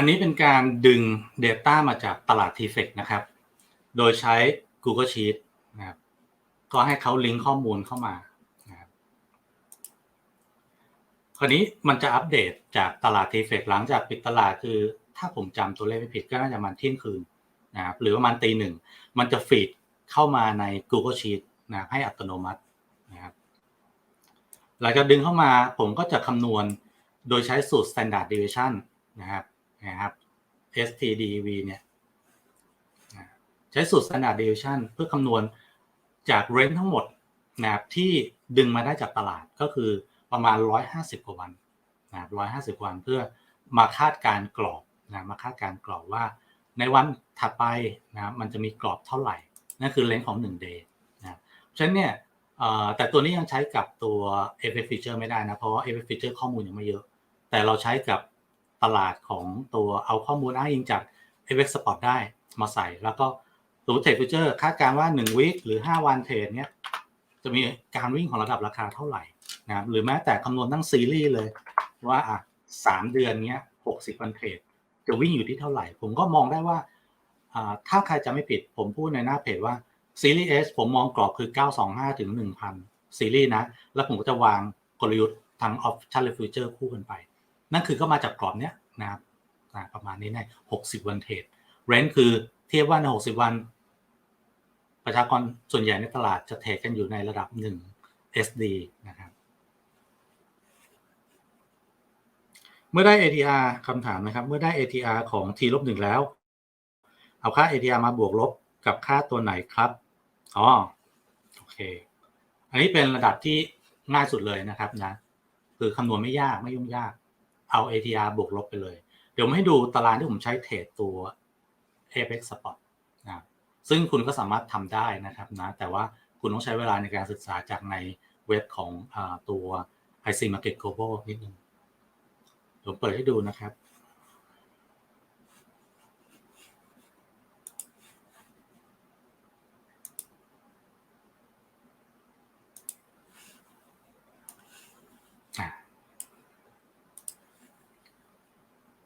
อันนี้เป็นการดึง Data มาจากตลาด t f e c นะครับ โดยใช้ Google Sheet นะครับก็ให้เขาลิงก์ข้อมูลเข้ามานะครับคราวนี้มันจะอัปเดตจากตลาด t f e c หลังจากปิดตลาดคือ ถ้าผมจำตัวเลขไม่ผิดก็น่าจะมันเที่ยงคืนนะครับหรือประมาณตีหนึ่ง มันจะฟีดเข้ามาใน Google Sheet นะให้อัตโนมัตินะครับหลังจากดึงเข้ามาผมก็จะคำนวณโดยใช้สูตร standard deviation นะครับ นะครับ stdv เนี่ยใช้สูตร standard deviation เพื่อคำนวณจาก range ทั้งหมดนะครับที่ดึงมาได้จากตลาดก็คือประมาณ 150 กว่าวันนะครับ 150 วันเพื่อมาคาดการกรอบนะมาคาดการกรอบว่าในวันถัดไปนะมันจะมีกรอบเท่าไหร่ นั่นคือเลนส์ของ 1 day นะฉะนั้นเนี่ยแต่ตัวนี้ยังใช้กับตัว FX feature ไม่ได้นะ เพราะว่า FX feature ข้อมูลยังไม่เยอะ แต่เราใช้กับ ตลาดของตัวเอาข้อมูลอ้างอิงจาก FX Spot ได้มาใส่ แล้วก็ตัวเทรดฟิวเจอร์คาดการณ์ว่า 1 วิคหรือ 5 วันเทรดเนี้ยจะมีการวิ่งของระดับราคาเท่าไหร่นะครับหรือแม้แต่คำนวณตั้งซีรีส์เลย ว่าอะสามเดือนเนี้ย60วันเทรดจะวิ่งอยู่ที่เท่าไหร่ ผมก็มองได้ว่าถ้าใครจะไม่ผิดผมพูดในหน้าเพจว่าซีรีส์ S ผมมองกรอบคือ 925 ถึง 1,000 ซีรีส์นะ แล้วผมก็จะวางกลยุทธ์ทาง option และ future คู่กันไป นั่นคือก็มาจากกรอบเนี้ยนะครับประมาณนี้ใน 60 วันเทรดเรนคือเทียบว่าใน 60 วัน ประชากรส่วนใหญ่ในตลาดจะเทรดกันอยู่ในระดับ 1 SD นะครับ เมื่อได้ ATR คำถามนะครับ เมื่อได้ ATR ของ T ลบหนึ่งแล้ว เอาค่า ATR มาบวกลบกับค่าตัวไหนครับอ๋อโอเค อันนี้เป็นระดับที่ง่ายสุดเลยนะครับนะ คือคำนวณไม่ยากไม่ยุ่งยาก เอา ATR บวกลบไปเลย เดี๋ยวมาให้ดูตารางที่ผมใช้เทรดตัว Apex Spot นะซึ่งคุณก็สามารถทำได้นะครับนะ แต่ว่าคุณต้องใช้เวลาในการศึกษาจากในเว็บของอตัว IC Market Global นิดนึงผมเปิดให้ดูนะครับ